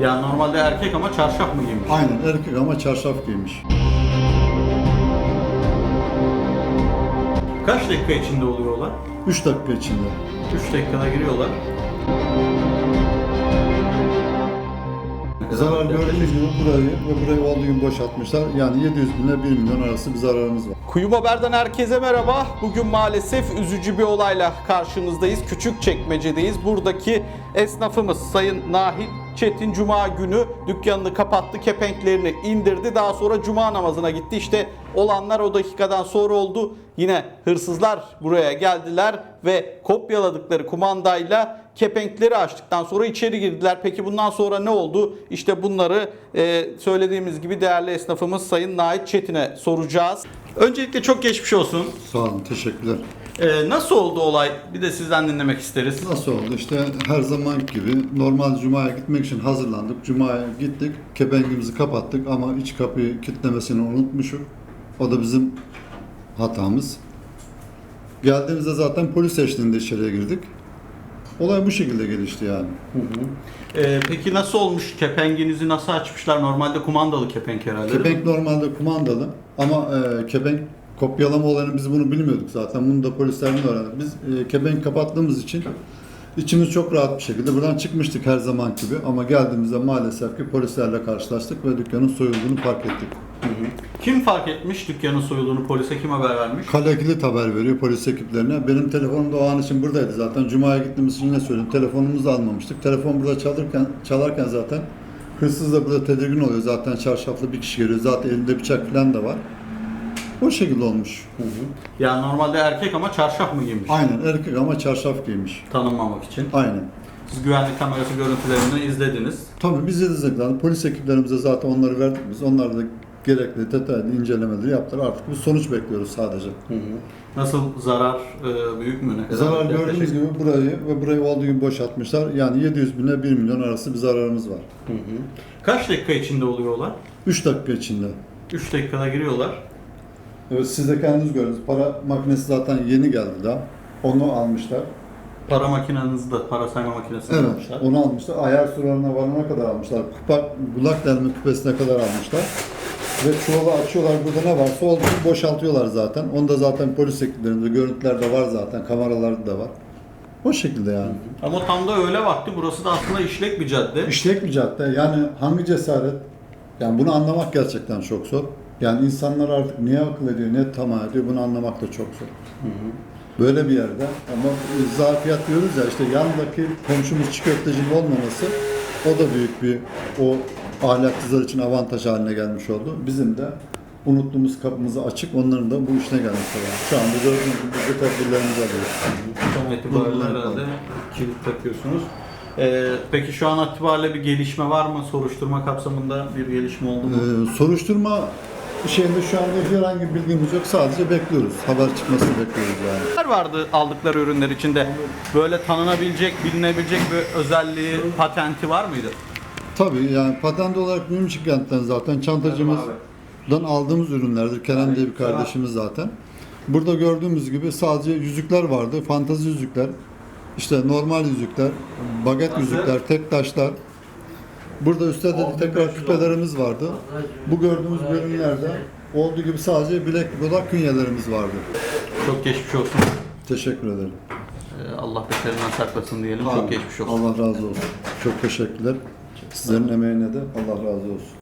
Yani normalde erkek ama çarşaf mı giymiş? Aynen erkek ama çarşaf giymiş. Kaç dakika içinde oluyorlar? 3 dakika içinde. 3 dakikada giriyorlar. Zarar gördüğünüz gibi burayı ve burayı olduğu gibi boşaltmışlar. Yani 700 bin ile 1 milyon arası bir zararımız var. Kuyum Haber'den herkese merhaba. Bugün maalesef üzücü bir olayla karşınızdayız. Küçükçekmece'deyiz. Buradaki esnafımız Sayın Nahit Çetin Cuma günü dükkanını kapattı, kepenklerini indirdi. Daha sonra Cuma namazına gitti. İşte olanlar o dakikadan sonra oldu. Yine hırsızlar buraya geldiler ve kopyaladıkları kumandayla kepenkleri açtıktan sonra içeri girdiler. Peki bundan sonra ne oldu? İşte bunları e, söylediğimiz gibi değerli esnafımız Sayın Nait Çetin'e soracağız. Öncelikle çok geçmiş olsun. Sağ olun, teşekkürler. E, nasıl oldu olay? Bir de sizden dinlemek isteriz. Nasıl oldu? İşte her zaman gibi normal Cuma'ya gitmek için hazırlandık. Cuma'ya gittik, kepengimizi kapattık ama iç kapıyı kilitlemesini unutmuşuk. O da bizim hatamız. Geldiğimizde zaten polis eşliğinde içeriye girdik. Olay bu şekilde gelişti yani. E, peki nasıl olmuş? Kepenginizi nasıl açmışlar? Normalde kumandalı kepenk herhalde. Kepenk normalde kumandalı ama e, kepenk kopyalama olayını biz bunu bilmiyorduk zaten. Bunu da polislerden öğrendik. Biz e, kepenk kapattığımız için içimiz çok rahat bir şekilde buradan çıkmıştık her zaman gibi ama geldiğimizde maalesef ki polislerle karşılaştık ve dükkanın soyulduğunu fark ettik. Kim fark etmiş dükkanın soyulduğunu? Polise kim haber vermiş? Kale kilit haber veriyor polis ekiplerine. Benim telefonum da o an için buradaydı zaten. Cuma'ya gittiğimiz için yine söyleyeyim. Telefonumuzu da almamıştık. Telefon burada çalırken, çalarken zaten hırsız da burada tedirgin oluyor. Zaten çarşaflı bir kişi geliyor. Zaten elinde bıçak falan da var. O şekilde olmuş. Yani normalde erkek ama çarşaf mı giymiş? Aynen erkek ama çarşaf giymiş. Tanınmamak için. Aynen. Siz güvenlik kamerası görüntülerini izlediniz. Tabii biz zaten polis ekiplerimize zaten onları verdik biz. Onlar da gerekli detaylı incelemeleri yaptılar. Artık bir sonuç bekliyoruz sadece. Nasıl zarar e, büyük mü? Ne kadar? Zarar gördüğünüz gibi burayı ve burayı olduğu gibi boşaltmışlar. Yani 700 bin ile 1 milyon arası bir zararımız var. Kaç dakika içinde oluyorlar? 3 dakika içinde. 3 dakikada giriyorlar. Evet siz de kendiniz gördünüz. Para makinesi zaten yeni geldi daha. Onu almışlar. Para makinenizi de, para sayma makinesini Evet, almışlar. onu almışlar. Ayar sularına varana kadar almışlar. Kupa, kulak delme küpesine kadar almışlar. Ve çuvalı açıyorlar. Burada ne varsa olduğunu boşaltıyorlar zaten. Onu da zaten polis ekiplerinde görüntülerde var zaten. Kameralarda da var. O şekilde yani. Ama tam da öğle vakti. Burası da aslında işlek bir cadde. İşlek bir cadde. Yani hangi cesaret? Yani bunu anlamak gerçekten çok zor. Yani insanlar artık niye akıl ediyor, ne tamah ediyor bunu anlamak da çok zor. Böyle bir yerde ama zafiyet diyoruz ya işte yandaki komşumuz çiğ köftecinin olmaması o da büyük bir o ahlaksızlar için avantaj haline gelmiş oldu. Bizim de unuttuğumuz kapımızı açık onların da bu işine gelmiş oldu. Şu anda gördüğünüz gibi biz de tedbirlerimizi alıyoruz. Son itibariyle herhalde kilit takıyorsunuz. Ee, peki şu an itibariyle bir gelişme var mı? Soruşturma kapsamında bir gelişme oldu mu? Ee, soruşturma şeyinde şu anda herhangi bir bilgimiz yok. Sadece bekliyoruz. Haber çıkmasını bekliyoruz yani. Neler vardı aldıkları ürünler içinde? Böyle tanınabilecek, bilinebilecek bir özelliği, patenti var mıydı? Tabii yani patent olarak Mümçük kentten zaten çantacımızdan aldığımız ürünlerdir. Kerem diye bir kardeşimiz zaten. Burada gördüğümüz gibi sadece yüzükler vardı. Fantazi yüzükler. işte normal yüzükler, baget yüzükler, tek taşlar. Burada üstte de tekrar küpelerimiz vardı. Bu gördüğümüz ürünlerde olduğu gibi sadece bileklik olarak künyelerimiz vardı. Çok geçmiş olsun. Teşekkür ederim. Ee, Allah beterinden saklasın diyelim. Çok geçmiş olsun. Allah razı olsun. Çok teşekkürler. Sizlerin emeğine de Allah razı olsun.